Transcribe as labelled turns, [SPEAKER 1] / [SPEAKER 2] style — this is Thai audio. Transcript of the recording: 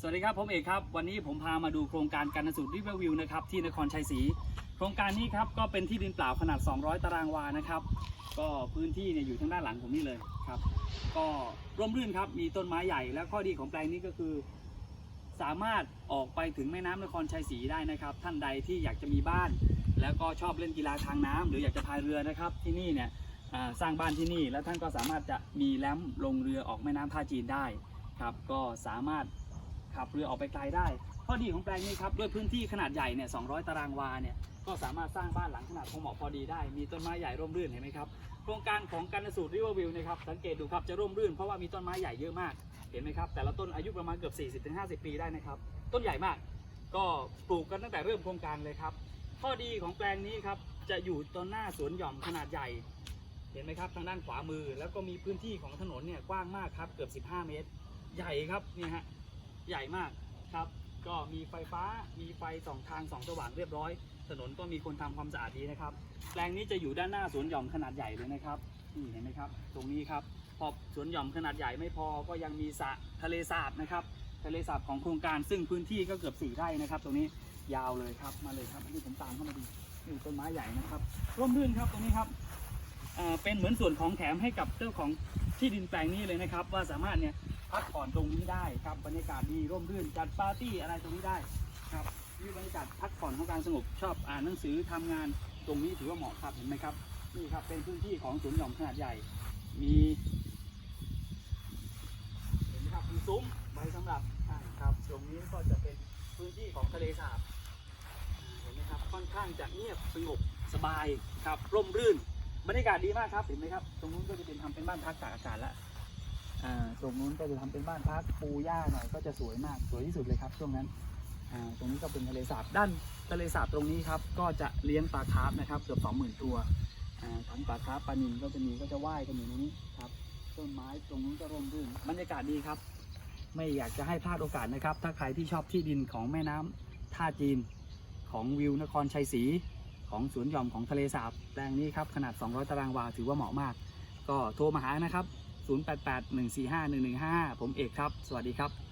[SPEAKER 1] สวัสดีครับ ผมเอกครับ วันนี้ผมพามาดูโครงการการสูตรริเวอร์วิวนะครับที่นครชัยศรีโครงการนี้ครับก็เป็นที่ดินเปล่าขนาด 200 ตารางวานะครับ ก็พื้นที่เนี่ยอยู่ทางด้านหลังผมนี่เลยครับ ก็ร่มรื่นครับมีต้นไม้ใหญ่ และข้อดีของแปลงนี้ก็คือ สามารถออกไปถึงแม่น้ำนครชัยศรีได้นะครับ ท่านใดที่อยากจะมีบ้าน แล้วก็ชอบเล่นกีฬาทางน้ำหรืออยากจะพายเรือนะครับ ที่นี่เนี่ยสร้างบ้านที่นี่ แล้วท่านก็สามารถจะมีแลมลงเรือออกแม่น้ำท่าจีนได้ครับ ก็สามารถ ขับเรือออกไปไกลได้ข้อดีของแปลงนี้ครับด้วยพื้นที่ขนาดใหญ่เนี่ย200 ตารางวาเนี่ยก็สามารถสร้างบ้านหลังขนาดพอเหมาะพอดีได้ มีต้นไม้ใหญ่ร่มรื่นเห็นไหมครับโครงการของการสูตรริเวอร์วิวนะครับสังเกตดูครับจะร่มรื่นเพราะว่ามีต้นไม้ใหญ่เยอะมากเห็นไหมครับแต่ละต้นอายุประมาณเกือบ 40-50 ปีได้นะครับต้นใหญ่มาก ก็ปลูกกันตั้งแต่เริ่มโครงการเลยครับข้อดีของแปลงนี้ครับจะอยู่ต้นหน้าสวนหย่อมขนาดใหญ่ เห็นไหมครับทางด้านขวามือ แล้วก็มีพื้นที่ของถนนเนี่ยกว้างมากครับเกือบ 15 เมตร ใหญ่ครับนี่ฮะ ใหญ่มากครับ ก็มีไฟฟ้ามีไฟสองทางสองสว่างเรียบร้อย ถนนก็มีคนทำความสะอาดดีนะครับแปลงนี้จะอยู่ด้านหน้าสวนหย่อมขนาดใหญ่เลยนะครับนี่เห็นไหมครับ ตรงนี้ครับพอสวนหย่อมขนาดใหญ่ไม่พอก็ยังมีสระทะเลสาบนะครับทะเลสาบของโครงการซึ่งพื้นที่ก็เกือบสี่ไร่นะครับ ตรงนี้ยาวเลยครับมาเลยครับนนี้ผมตามเข้ามาดูนี่ต้นไม้ใหญ่นะครับร่มรื่นครับตรงนี้ครับเป็นเหมือนส่วนของแถมให้กับเจ้าของที่ดินแปลงนี้เลยนะครับ ว่าสามารถเนี่ย พักผ่อนตรงนี้ได้ครับบรรยากาศดีร่มรื่นจัดปาร์ตี้อะไรตรงนี้ได้ครับมีบรรยากาศพักผ่อนของการสงบชอบอ่านหนังสือทำงานตรงนี้ถือว่าเหมาะครับเห็นไหมครับนี่ครับเป็นพื้นที่ของสวนหย่อมขนาดใหญ่ มีเห็นไหมครับมีซุ้มไว้สำหรับอ่าครับ ตรงนี้ก็จะเป็นพื้นที่ของทะเลสาบเห็นไหมครับค่อนข้างจะเงียบสงบสบายครับร่มรื่นบรรยากาศดีมากครับเห็นไหมครับ ตรงนู้นก็จะเป็นทำเป็นบ้านพักตากอากาศละอ่า ตรงนู้นก็จะทำเป็นบ้านพักปูหญ้าหน่อยก็จะสวยมากสวยที่สุดเลยครับ ช่วงนั้นตรงนี้ก็เป็นทะเลสาบด้านทะเลสาบตรงนี้ครับก็จะเลี้ยงปลาคาร์ฟนะครับเกือบสองหมื่นตัวทั้งปลาคาร์ฟปลานิลก็จะมีก็จะว่ายกันอยู่ในนี้ครับต้นไม้ตรงนู้นก็ร่มรื่นบรรยากาศดีครับ ไม่อยากจะให้พลาดโอกาสนะครับ ถ้าใครที่ชอบที่ดินของแม่น้ำท่าจีนของวิวนครชัยศรีของสวนหย่อมของทะเลสาบแปลงนี้ครับขนาด 200 ตารางวาถือว่าเหมาะมาก ก็โทรมาหานะครับ 0881451115 ผมเอกครับ สวัสดีครับ